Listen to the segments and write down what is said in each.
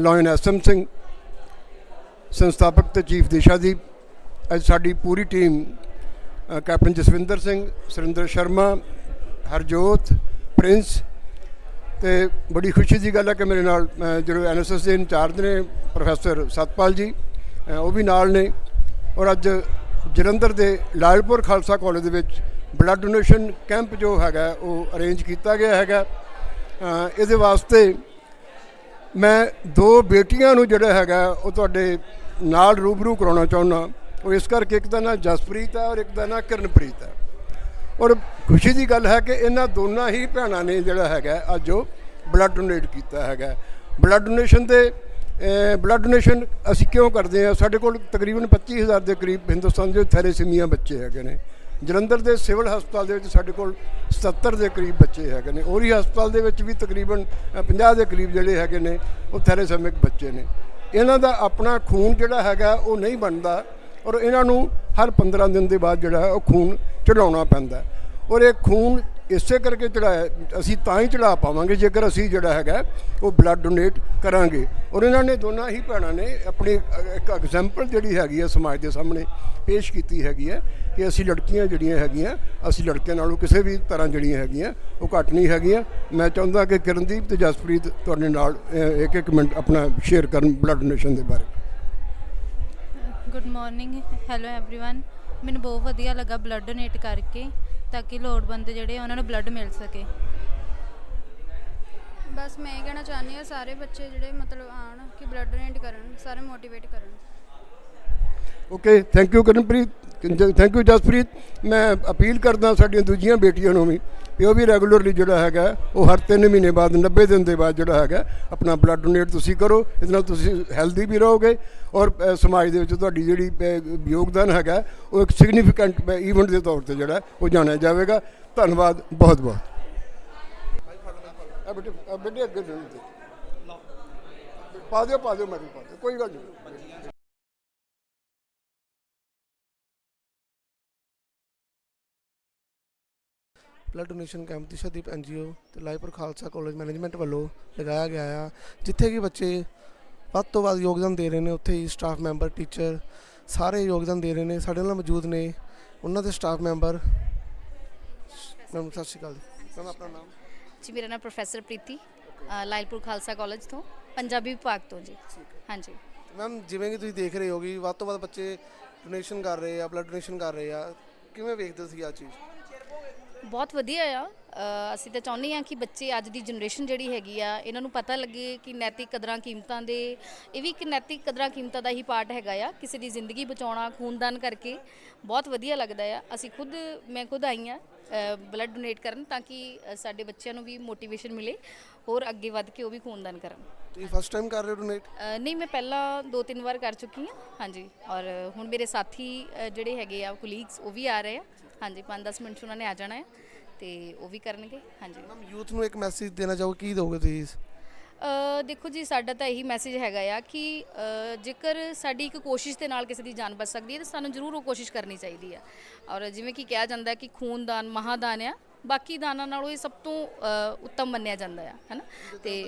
Line SM Singh ਸੰਸਥਾਪਕ ਤੇ chief ਦਿਸ਼ਾ ਦਿਸ਼ਾਦੀਪ ਅੱਜ ਸਾਡੀ ਪੂਰੀ team captain Jaswinder Singh Surinder Sharma Harjot Prince ਤੇ ਬੜੀ ਖੁਸ਼ੀ ਦੀ ਗੱਲ ਹੈ ਕਿ ਮੇਰੇ ਨਾਲ ਅ, ਜਿਹੜੇ ਐਨਐਸਐਸ ਦੇ ਇੰਚਾਰਜ ਨੇ ਪ੍ਰੋਫੈਸਰ ਸਤਪਾਲ ਜੀ ਉਹ ਵੀ ਨਾਲ ਨੇ। ਔਰ ਅੱਜ ਜਲੰਧਰ ਦੇ ਲਾਲਪੁਰ ਖਾਲਸਾ ਕਾਲਜ ਦੇ ਵਿੱਚ ਬਲੱਡ ਡੋਨੇਸ਼ਨ ਕੈਂਪ ਜੋ ਹੈਗਾ ਉਹ ਅਰੇਂਜ ਕੀਤਾ ਗਿਆ ਹੈਗਾ। ਇਹਦੇ ਵਾਸਤੇ ਮੈਂ ਦੋ ਬੇਟੀਆਂ ਨੂੰ ਜਿਹੜਾ ਹੈਗਾ, ਉਹ ਤੁਹਾਡੇ ਨਾਲ ਰੂਬਰੂ ਕਰਾਉਣਾ ਚਾਹੁੰਦਾ। ਉਹ ਇਸ ਕਰਕੇ ਇੱਕ ਦਾ ਨਾਂ ਜਸਪ੍ਰੀਤ ਹੈ ਔਰ ਇੱਕ ਦਾ ਨਾਂ ਕਿਰਨਪ੍ਰੀਤ ਹੈ। ਔਰ ਖੁਸ਼ੀ ਦੀ ਗੱਲ ਹੈ ਕਿ ਇਹਨਾਂ ਦੋਨਾਂ ਹੀ ਭੈਣਾਂ ਨੇ ਜਿਹੜਾ ਹੈਗਾ, ਅੱਜ ਉਹ ਬਲੱਡ ਡੋਨੇਟ ਕੀਤਾ ਹੈਗਾ। ਬਲੱਡ ਡੋਨੇਸ਼ਨ ਦੇ ਬਲੱਡ ਡੋਨੇਸ਼ਨ ਅਸੀਂ ਕਿਉਂ ਕਰਦੇ ਹਾਂ? ਸਾਡੇ ਕੋਲ ਤਕਰੀਬਨ 25000 ਦੇ ਕਰੀਬ ਹਿੰਦੁਸਤਾਨ ਦੇ ਥੈਰੇਸੀਮੀਆ ਬੱਚੇ ਹੈਗੇ ਨੇ। ਜਲੰਧਰ ਦੇ ਸਿਵਲ ਹਸਪਤਾਲ ਦੇ ਵਿੱਚ ਸਾਡੇ ਕੋਲ 77 ਦੇ ਕਰੀਬ ਬੱਚੇ ਹੈਗੇ ਨੇ। ਔਰੀ ਹਸਪਤਾਲ ਦੇ ਵਿੱਚ ਵੀ ਤਕਰੀਬਨ ਅ, 50 ਦੇ ਕਰੀਬ ਜਿਹੜੇ ਹੈਗੇ ਨੇ ਉਹ ਥੈਰੇਸੈਮਿਕ ਬੱਚੇ ਨੇ। ਇਹਨਾਂ ਦਾ ਆਪਣਾ ਖੂਨ ਜਿਹੜਾ ਹੈਗਾ ਉਹ ਨਹੀਂ ਬਣਦਾ ਔਰ ਇਹਨਾਂ ਨੂੰ ਹਰ 15 ਦਿਨ ਦੇ ਬਾਅਦ ਜਿਹੜਾ ਹੈ ਉਹ ਖੂਨ ਚੜਾਉਣਾ ਪੈਂਦਾ ਔਰ ਇਹ ਖੂਨ ਇਸੇ ਕਰਕੇ ਚੜਾਇਆ ਅਸੀਂ ਤਾਂ ਹੀ ਚੜਾ ਪਾਵਾਂਗੇ ਜੇਕਰ ਅਸੀਂ ਜਿਹੜਾ ਹੈਗਾ ਉਹ ਬਲੱਡ ਡੋਨੇਟ ਕਰਾਂਗੇ ਔਰ ਇਹਨਾਂ ਨੇ ਦੋਨਾਂ ਹੀ ਭੈਣਾਂ ਨੇ ਆਪਣੀ ਅ- ਇੱਕ ਐਗਜ਼ਾਮਪਲ ਜਿਹੜੀ ਹੈਗੀ ਹੈ ਸਮਾਜ ਦੇ ਸਾਹਮਣੇ ਪੇਸ਼ ਕੀਤੀ ਹੈਗੀ ਹੈ ਕਿ ਅਸੀਂ ਲੜਕੀਆਂ ਜਿਹੜੀਆਂ ਹੈਗੀਆਂ ਅਸੀਂ ਲੜਕਿਆਂ ਨਾਲੋਂ ਕਿਸੇ ਵੀ ਤਰ੍ਹਾਂ ਜਿਹੜੀਆਂ ਹੈਗੀਆਂ ਉਹ ਘੱਟ ਨਹੀਂ ਹੈਗੀਆਂ ਮੈਂ ਚਾਹੁੰਦਾ ਕਿ ਕਿਰਨਦੀਪ ਤੇ ਜਸਪ੍ਰੀਤ ਤੁਹਾਡੇ ਨਾਲ ਅ, ਇੱਕ ਇੱਕ ਮਿੰਟ ਆਪਣਾ ਸ਼ੇਅਰ ਕਰਨ ਬਲੱਡ ਡੋਨੇਸ਼ਨ ਦੇ ਬਾਰੇ ਗੁੱਡ ਮਾਰਨਿੰਗ ਹੈਲੋ एवरीवन ਮੈਨੂੰ ਬਹੁਤ ਵਧੀਆ ਲੱਗਾ ਬਲੱਡ ਡੋਨੇਟ ਕਰਕੇ ਤਾਂ ਕਿ ਲੋੜਵੰਦ ਜਿਹੜੇ ਆ ਉਹਨਾਂ ਨੂੰ ਬਲੱਡ ਮਿਲ ਸਕੇ। ਬਸ ਮੈਂ ਇਹ ਕਹਿਣਾ ਚਾਹੁੰਦੀ ਹਾਂ ਸਾਰੇ ਬੱਚੇ ਜਿਹੜੇ ਮਤਲਬ ਆਣ ਕਿ ਬਲੱਡ ਡੋਨੇਟ ਕਰਨ ਸਾਰੇ ਮੋਟੀਵੇਟ ਕਰਨ। Okay thank you Karanpreet thank you Jaspreet ਮੈਂ ਅਪੀਲ ਕਰਦਾ ਸਾਡੀਆਂ ਦੂਜੀਆਂ ਬੇਟੀਆਂ ਨੂੰ ਵੀ ਕਿ ਉਹ ਵੀ ਰੈਗੂਲਰਲੀ ਜਿਹੜਾ ਹੈਗਾ, ਉਹ ਹਰ 3 ਮਹੀਨੇ ਬਾਅਦ 90 ਦਿਨ ਦੇ ਬਾਅਦ ਜਿਹੜਾ ਹੈਗਾ, ਆਪਣਾ ਬਲੱਡ ਡੋਨੇਟ ਤੁਸੀਂ ਕਰੋ, ਇਹਦੇ ਨਾਲ ਤੁਸੀਂ ਹੈਲਦੀ ਵੀ ਰਹੋਗੇ ਔਰ ਸਮਾਜ ਦੇ ਵਿੱਚ ਤੁਹਾਡੀ ਜਿਹੜੀ ਯੋਗਦਾਨ ਹੈਗਾ, ਉਹ ਇੱਕ ਸਿਗਨੀਫੀਕੈਂਟ ਇਵੈਂਟ ਦੇ ਤੌਰ ਤੇ ਜਿਹੜਾ, ਉਹ ਜਾਣਿਆ ਜਾਵੇਗਾ। ਧੰਨਵਾਦ, ਬਹੁਤ ਬਹੁਤ। ਬੇਟੇ ਅੱਗੇ ਪਾ ਦਿਓ ਪਾ ਦਿਓ, ਮੈਂ ਵੀ ਪਾ ਦਿਓ ਕੋਈ ਗੱਲ ਨਹੀਂ। Blood donation camp Dishadeep NGO ਤੇ ਲਾਈਪੁਰ ਖਾਲਸਾ ਕਾਲਜ ਮੈਨੇਜਮੈਂਟ ਵੱਲੋਂ ਲਗਾਇਆ ਗਿਆ ਆ ਜਿੱਥੇ ਕਿ ਬੱਚੇ ਵੱਧ ਤੋਂ ਵੱਧ ਯੋਗਦਾਨ ਦੇ ਰਹੇ ਨੇ ਉੱਥੇ ਹੀ ਸਟਾਫ ਮੈਂਬਰ ਟੀਚਰ ਸਾਰੇ ਯੋਗਦਾਨ ਦੇ ਰਹੇ ਨੇ ਸਾਡੇ ਨਾਲ ਮੌਜੂਦ ਨੇ ਉਹਨਾਂ ਦੇ ਸਟਾਫ ਮੈਂਬਰ ਮੈਮ ਸਤਿ ਸ਼੍ਰੀ ਅਕਾਲ ਜੀ। ਮੈਮ ਆਪਣਾ ਨਾਮ? ਜੀ ਮੇਰਾ ਨਾਮ ਪ੍ਰੋਫੈਸਰ ਪ੍ਰੀਤੀ ਲਾਇਲਪੁਰ ਖਾਲਸਾ ਕਾਲਜ ਤੋਂ ਪੰਜਾਬੀ ਵਿਭਾਗ ਤੋਂ ਜੀ। ਹਾਂਜੀ। ਮੈਮ ਜਿਵੇਂ ਕਿ ਤੁਸੀਂ ਦੇਖ ਰਹੇ ਹੋ ਕਿ ਵੱਧ ਤੋਂ ਵੱਧ ਬੱਚੇ ਡੋਨੇਸ਼ਨ ਕਰ ਰਹੇ ਆ ਬਲੱਡ ਡੋਨੇਸ਼ਨ ਕਰ ਰਹੇ ਆ ਕਿਵੇਂ ਵੇਖਦੇ ਤੁਸੀਂ ਆ ਚੀਜ਼? ਬਹੁਤ ਵਧੀਆ ਆ। ਅਸੀਂ ਤਾਂ ਚਾਹੁੰਦੇ ਹਾਂ ਕਿ ਬੱਚੇ ਅੱਜ ਦੀ ਜਨਰੇਸ਼ਨ ਜਿਹੜੀ ਹੈਗੀ ਆ, ਇਹਨਾਂ ਨੂੰ ਪਤਾ ਲੱਗੇ ਕਿ ਨੈਤਿਕ ਕਦਰਾਂ ਕੀਮਤਾਂ ਦੇ, ਇਹ ਵੀ ਇੱਕ ਨੈਤਿਕ ਕਦਰਾਂ ਕੀਮਤਾਂ ਦਾ ਹੀ ਪਾਰਟ ਹੈਗਾ ਆ, ਕਿਸੇ ਦੀ ਜ਼ਿੰਦਗੀ ਬਚਾਉਣਾ, ਖੂਨਦਾਨ ਕਰਕੇ। ਬਹੁਤ ਵਧੀਆ ਲੱਗਦਾ ਆ। ਅਸੀਂ ਖੁਦ, ਮੈਂ ਖੁਦ ਆਈ ਆ ਬਲੱਡ ਡੋਨੇਟ ਕਰਨ ਤਾਂ ਕਿ ਸਾਡੇ ਬੱਚਿਆਂ ਨੂੰ ਵੀ ਮੋਟੀਵੇਸ਼ਨ ਮਿਲੇ ਹੋਰ ਅੱਗੇ ਵੱਧ ਕੇ ਉਹ ਵੀ ਖੂਨਦਾਨ ਕਰਨ। ਤੁਸੀਂ ਫਸਟ ਟਾਈਮ ਕਰ ਰਹੇ ਹੋ ਡੋਨੇਟ ਨਹੀਂ ਮੈਂ ਪਹਿਲਾਂ ਦੋ ਤਿੰਨ ਵਾਰ ਕਰ ਚੁੱਕੀ ਹਾਂ ਹਾਂਜੀ। ਔਰ ਹੁਣ ਮੇਰੇ ਸਾਥੀ ਜਿਹੜੇ ਹੈਗੇ ਆ ਕੁਲੀਗਸ ਉਹ ਵੀ ਆ ਰਹੇ ਆ। ਹਾਂਜੀ 5-10 ਮਿੰਟ 'ਚ ਉਹਨਾਂ ਨੇ ਆ ਜਾਣਾ ਹੈ ਤੇ ਉਹ ਵੀ ਕਰਨਗੇ ਹਾਂਜੀ। ਮੈਮ ਯੂਥ ਨੂੰ ਇੱਕ ਮੈਸੇਜ ਦੇਣਾ ਚਾਹੋ ਕੀ ਦੋਗੇ ਤੁਸੀਂ ਦੇਖੋ ਜੀ ਸਾਡਾ ਤਾਂ ਇਹੀ ਮੈਸੇਜ ਹੈਗਾ ਆ ਕਿ ਜੇਕਰ ਸਾਡੀ ਇੱਕ ਕੋਸ਼ਿਸ਼ ਦੇ ਨਾਲ ਕਿਸੇ ਦੀ ਜਾਨ ਬਚ ਸਕਦੀ ਹੈ ਤਾਂ ਸਾਨੂੰ ਜ਼ਰੂਰ ਉਹ ਕੋਸ਼ਿਸ਼ ਕਰਨੀ ਚਾਹੀਦੀ ਹੈ ਔਰ ਜਿਵੇਂ ਕਿ ਕਿਹਾ ਜਾਂਦਾ ਕਿ ਖੂਨਦਾਨ ਮਹਾਦਾਨ ਆ ਬਾਕੀ ਦਾਨਾਂ ਨਾਲੋਂ ਇਹ ਸਭ ਤੋਂ ਉੱਤਮ ਮੰਨਿਆ ਜਾਂਦਾ ਆ ਹੈਨਾ? ਤੇ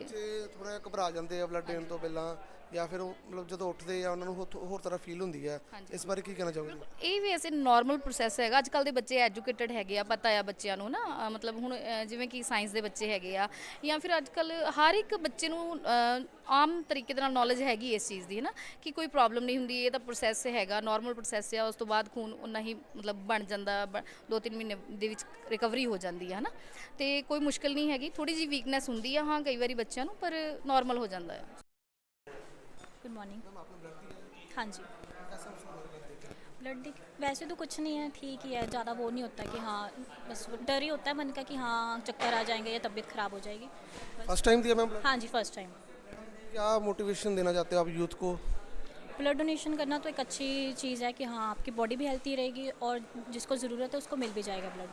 ਥੋੜਾ ਜਿਹਾ ਘਬਰਾ ਜਾਂਦੇ ਆ ਬਲੱਡ ਦੇਣ ਤੋਂ ਪਹਿਲਾਂ। ਜਾਂ ਫਿਰ ਉਹ ਮਤਲਬ ਜਦੋਂ ਉੱਠਦੇ ਆ ਉਹਨਾਂ ਨੂੰ ਹੋਰ- ਹੋਰ ਤਰ੍ਹਾਂ ਫੀਲ ਹੁੰਦੀ ਹੈ ਇਸ ਬਾਰੇ ਕੀ ਕਹਿਣਾ ਚਾਹੋਗੇ? ਇਹ ਵੀ ਐਸੇ ਨਾਰਮਲ ਪ੍ਰੋਸੈਸ ਹੈਗਾ। ਅੱਜ ਕੱਲ ਦੇ ਬੱਚੇ ਐਜੂਕੇਟਡ ਹੈਗੇ ਆ ਪਤਾ ਆ ਬੱਚਿਆਂ ਨੂੰ ਨਾ। ਅ, ਮਤਲਬ ਹੁਣ ਅ, ਜਿਵੇਂ ਕਿ ਸਾਇੰਸ ਦੇ ਬੱਚੇ ਹੈਗੇ ਆ ਜਾਂ ਫਿਰ ਅੱਜ ਕੱਲ ਹਰ ਇੱਕ ਬੱਚੇ ਨੂੰ ਅ, ਆਮ ਤਰੀਕੇ ਦੇ ਨਾਲ ਨੌਲੇਜ ਹੈਗੀ ਇਸ ਚੀਜ਼ ਦੀ ਹੈ ਨਾ? ਕਿ ਕੋਈ ਪ੍ਰੋਬਲਮ ਨਹੀਂ ਹੁੰਦੀ ਇਹ ਤਾਂ ਪ੍ਰੋਸੈਸ ਹੈਗਾ। ਨਾਰਮਲ ਪ੍ਰੋਸੈਸ ਆ ਉਸ ਤੋਂ ਬਾਅਦ ਖੂਨ ਉਨਾ ਹੀ ਮਤਲਬ ਬਣ ਜਾਂਦਾ ਬ- ਦੋ ਤਿੰਨ ਮਹੀਨੇ ਦੇ ਵਿੱਚ ਰਿਕਵਰੀ ਹੋ ਜਾਂਦੀ ਹੈ ਨਾ? ਤੇ ਕੋਈ ਮੁਸ਼ਕਲ ਨਹੀਂ ਹੈਗੀ। ਥੋੜੀ ਜੀ ਵੀਕਨੈਸ ਹੁੰਦੀ ਆ ਹਾਂ ਕਈ ਵਾਰੀ ਬੱਚਿਆਂ ਨੂੰ ਪਰ ਨਾਰਮਲ ਹੋ ਜਾਂਦਾ ਹੈ गुड मॉर्निंग हाँ जी। ब्लड दी वैसे तो कुछ नहीं है ठीक ही है ज़्यादा वो नहीं होता कि हाँ बस डर ही होता है मन का कि हाँ चक्कर आ जाएँगे या तबीयत ख़राब हो जाएगी। फ़र्स्ट टाइम दिया मैम हाँ जी फ़र्स्ट टाइम क्या मोटिवेशन देना चाहते हो आप यूथ को? ब्लड डोनेशन करना तो एक अच्छी चीज़ है कि हाँ आपकी बॉडी भी हेल्थी रहेगी और जिसको ज़रूरत है उसको मिल भी जाएगा ब्लड